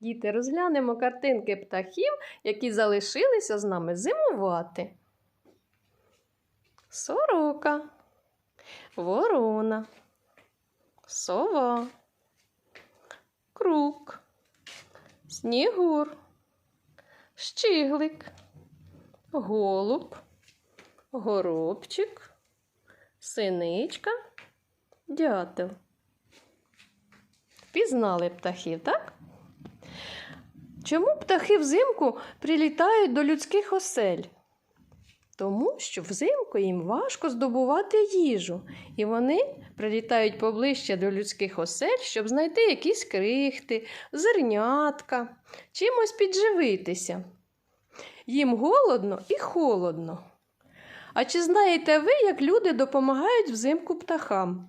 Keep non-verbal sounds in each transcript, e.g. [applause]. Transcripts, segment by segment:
Діти, розглянемо картинки птахів, які залишилися з нами зимувати. Сорока, ворона, сова, крук, снігур, щиглик, голуб, горобчик, синичка, дятел. Впізнали птахів, так? Чому птахи взимку прилітають до людських осель? Тому що взимку їм важко здобувати їжу, і вони прилітають поближче до людських осель, щоб знайти якісь крихти, зернятка, чимось підживитися. Їм голодно і холодно. А чи знаєте ви, як люди допомагають взимку птахам?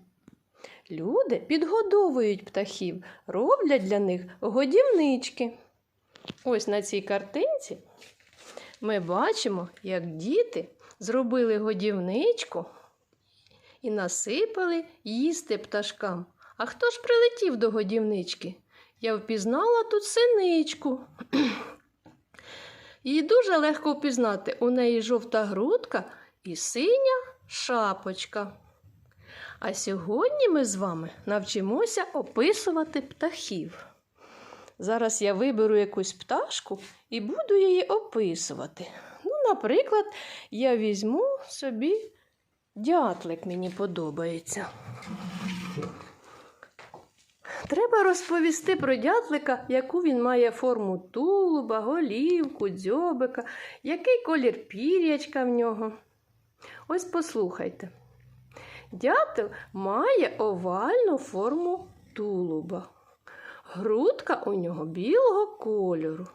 Люди підгодовують птахів, роблять для них годівнички. Ось на цій картинці ми бачимо, як діти зробили годівничку і насипали їсти пташкам. А хто ж прилетів до годівнички? Я впізнала тут синичку. [clears throat] Її дуже легко впізнати. У неї жовта грудка і синя шапочка. А сьогодні ми з вами навчимося описувати птахів. Зараз я виберу якусь пташку і буду її описувати. Ну, наприклад, я візьму собі дятлик, мені подобається. Треба розповісти про дятлика, яку він має форму тулуба, голівку, дзьобика, який колір пір'ячка в нього. Ось послухайте. Дятел має овальну форму тулуба. Грудка у нього білого кольору,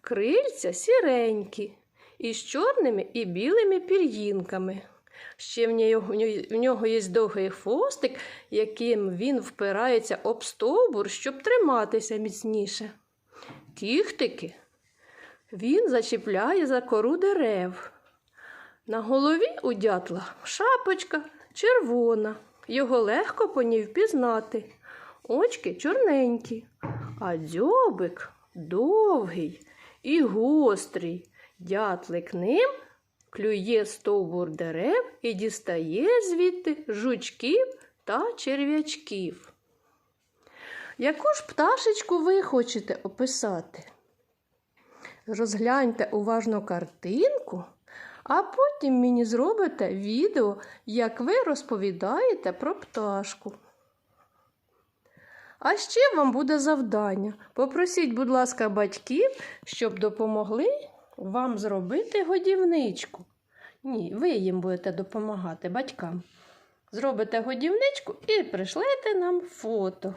крильця сіренькі, із чорними і білими пір'їнками. Ще в нього, є довгий хвостик, яким він впирається об стовбур, щоб триматися міцніше. Кіхтики він зачіпляє за кору дерев. На голові у дятла шапочка червона, його легко по ній впізнати. Очки чорненькі, а дзьобик довгий і гострий. Дятлик ним клює стовбур дерев і дістає звідти жучків та черв'ячків. Яку ж пташечку ви хочете описати? Розгляньте уважно картинку, а потім мені зробите відео, як ви розповідаєте про пташку. А ще вам буде завдання. Попросіть, будь ласка, батьків, щоб допомогли вам зробити годівничку. Ні, ви їм будете допомагати батькам. Зробите годівничку і пришлете нам фото.